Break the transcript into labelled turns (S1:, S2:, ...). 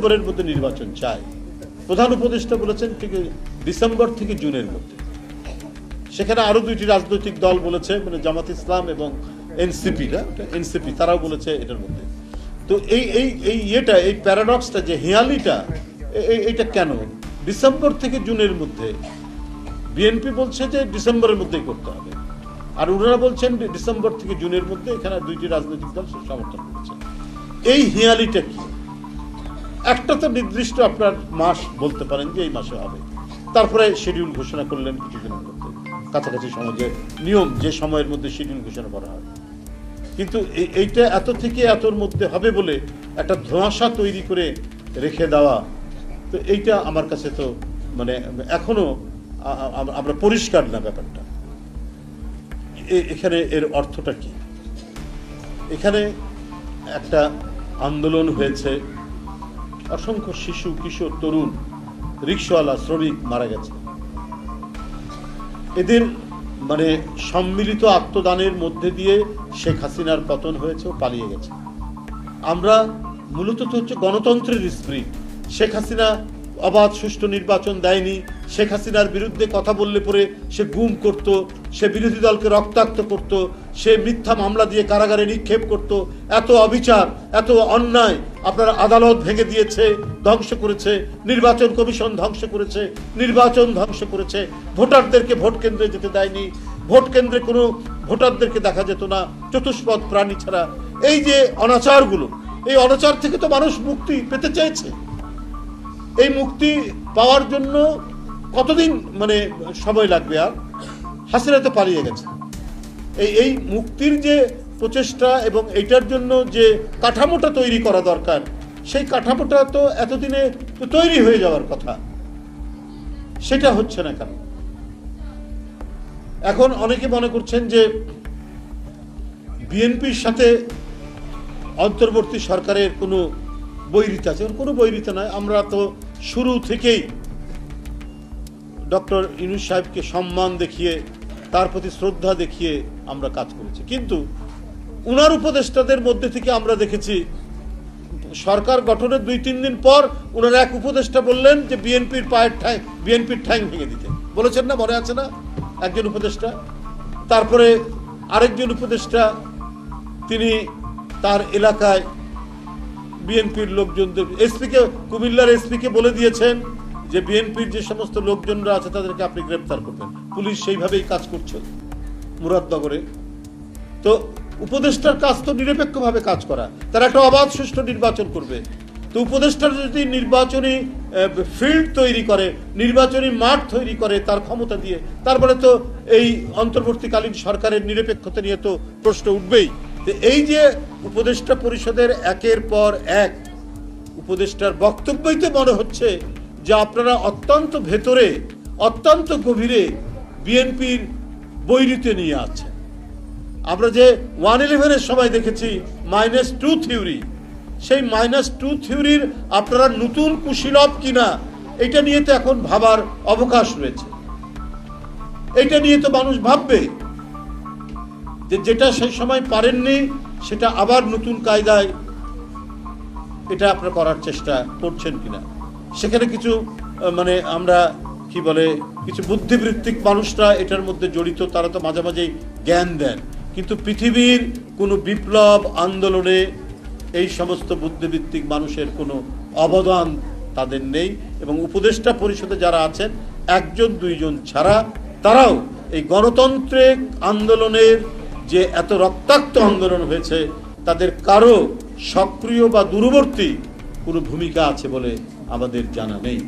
S1: ডিসেম্বরের মধ্যে নির্বাচন চায় প্রধান উপদেষ্টা বলেছেন ঠিক ডিসেম্বর থেকে জুনের মধ্যে। সেখানে আরও দুইটি রাজনৈতিক দল বলেছে মানে জামাত ইসলাম এবং এনসিপি এনসিপি, তারাও বলেছে এটার মধ্যে। তো এই এই এই ইয়েটা, এই প্যারাডক্সটা, যে হেয়ালিটা এইটা কেন? ডিসেম্বর থেকে জুনের মধ্যে। বিএনপি বলছে যে ডিসেম্বরের মধ্যেই করতে হবে। আর ওনারা বলছেন ডিসেম্বর থেকে জুনের মধ্যে এখানে দুইটি রাজনৈতিক দল সমর্থন করেছে। এই হিয়ালিটা কি? একটা তো নির্দিষ্ট আপনার মাস বলতে পারেন যে এই মাসে হবে। তারপরে শিডিউল ঘোষণা করলেন কিছুদিনের মধ্যে কাছাকাছি সমাজে নিয়ম যে সময়ের মধ্যে শিডিউল ঘোষণা করা হয়। কিন্তু এইটা এত থেকে এতর মধ্যে হবে বলে একটা ধোঁয়াশা তৈরি করে রেখে দেওয়া, তো এইটা আমার কাছে তো মানে এখনও আ- আ- আমরা পরিষ্কার না ব্যাপারটা। এখানে এর অর্থটা কি? এখানে একটা আন্দোলন হয়েছে অসংখ্য শিশু, কিশোর, তরুণ, রিক্সাওয়ালা, শ্রমিক মারা গেছে। এদের মানে সম্মিলিত আত্মদানের মধ্যে দিয়ে শেখ হাসিনার পতন হয়েছে ও পালিয়ে গেছে। আমরা মূলত হচ্ছে গণতন্ত্রের স্প্রিট শেখ হাসিনা অবাধ সুষ্ঠু নির্বাচন দেয়নি। শেখ হাসিনার বিরুদ্ধে কথা বললে পরে সে গুম করত, সে বিরোধী দলকে রক্তাক্ত করত, সে মিথ্যা মামলা দিয়ে কারাগারে নিক্ষেপ করত। এত অবিচার, এত অন্যায় আপনার আদালত ভেঙে দিয়েছে, ধ্বংস করেছে, নির্বাচন কমিশন ধ্বংস করেছে, নির্বাচন ধ্বংস করেছে। ভোটারদেরকে ভোট কেন্দ্রে যেতে দেয়নি। ভোট কেন্দ্রে কোনো ভোটারদেরকে দেখা যেত না, চতুষ্পদ প্রাণী ছাড়া। এই যে অনাচারগুলো, এই অনাচার থেকে তো মানুষ মুক্তি পেতে চেয়েছে। এই মুক্তি পাওয়ার জন্য কতদিন মানে সময় লাগবে আর? হাসিনা তো পালিয়ে গেছে। এই এই মুক্তির যে প্রচেষ্টা এবং এইটার জন্য যে কাঠামোটা তৈরি করা দরকার, সেই কাঠামোটা তো এতদিনে তো তৈরি হয়ে যাওয়ার কথা। সেটা হচ্ছে না কেন? এখন অনেকে মনে করছেন যে বিএনপির সাথে অন্তর্বর্তী সরকারের কোনো বৈরিতা আছে। কোনো বৈরিতা নয়। আমরা তো শুরু থেকেই ডক্টর ইনুস সাহেবকে সম্মান দেখিয়ে, তার প্রতি শ্রদ্ধা দেখিয়ে আমরা কাজ করেছি। কিন্তু উনার উপদেষ্টাদের মধ্যে থেকে আমরা দেখেছি, সরকার গঠনের দুই তিন দিন পর ওনারা এক উপদেষ্টা বললেন যে বিএনপির পায়ের ঠ্যাং, বিএনপির ঠ্যাং ভেঙে দিতে। বলেছেন না? মনে আছে না? একজন উপদেষ্টা। তারপরে আরেকজন উপদেষ্টা, তিনি তার এলাকায় বিএনপির লোকজনদের, এসপিকে, কুমিল্লার এসপিকে বলে দিয়েছেন যে বিএনপির যে সমস্ত লোকজনরা আছে তাদেরকে আপনি গ্রেপ্তার করবেন। পুলিশ সেইভাবেই কাজ করছে মুরাদনগরে। তো উপদেষ্টার কাজ তো নিরপেক্ষভাবে কাজ করা। তারা একটা অবাধ সুষ্ঠু নির্বাচন করবে। তো উপদেষ্টার যদি নির্বাচনী ফিল্ড তৈরি করে, নির্বাচনী মাঠ তৈরি করে তার ক্ষমতা দিয়ে, তারপরে তো এই অন্তর্বর্তীকালীন সরকারের নিরপেক্ষতা নিয়ে তো প্রশ্ন উঠবেই। এই যে উপদেষ্টা পরিষদের একের পর এক উপদেষ্টার বক্তব্যই তো মনে হচ্ছে যে আপনারা অত্যন্ত ভেতরে, অত্যন্ত গভীরে বিএনপির বৈরিতে নিয়ে আছেন। আমরা যে ওয়ান ইলেভেনের সময় দেখেছি, মাইনাস টু থিওরি। সেই মাইনাস টু থিওরির আপনারা নতুন কুশীলভ কিনা, এটা নিয়ে তো এখন ভাবার অবকাশ রয়েছে। এটা নিয়ে তো মানুষ ভাববে যে যেটা সেই সময় পারেননি, সেটা আবার নতুন কায়দায় এটা আপনারা করার চেষ্টা করছেন কিনা? সেখানে কিছু মানে আমরা কি বলে, কিছু বুদ্ধিবৃত্তিক মানুষরা এটার মধ্যে জড়িত, তারা তো মাঝে মাঝেই জ্ঞান দেন। কিন্তু পৃথিবীর কোনো বিপ্লব আন্দোলনে এই সমস্ত বুদ্ধিবৃত্তিক মানুষের কোনো অবদান তাদের নেই এবং উপদেষ্টা পরিষদে যারা আছেন, একজন, দুইজন ছাড়া তারাও এই গণতন্ত্রের আন্দোলনের যে এত রক্তাক্ত আন্দোলন হয়েছে, তাদের কারও সক্রিয় বা দূরবর্তী কোনো ভূমিকা আছে বলে আমাদের জানা নেই।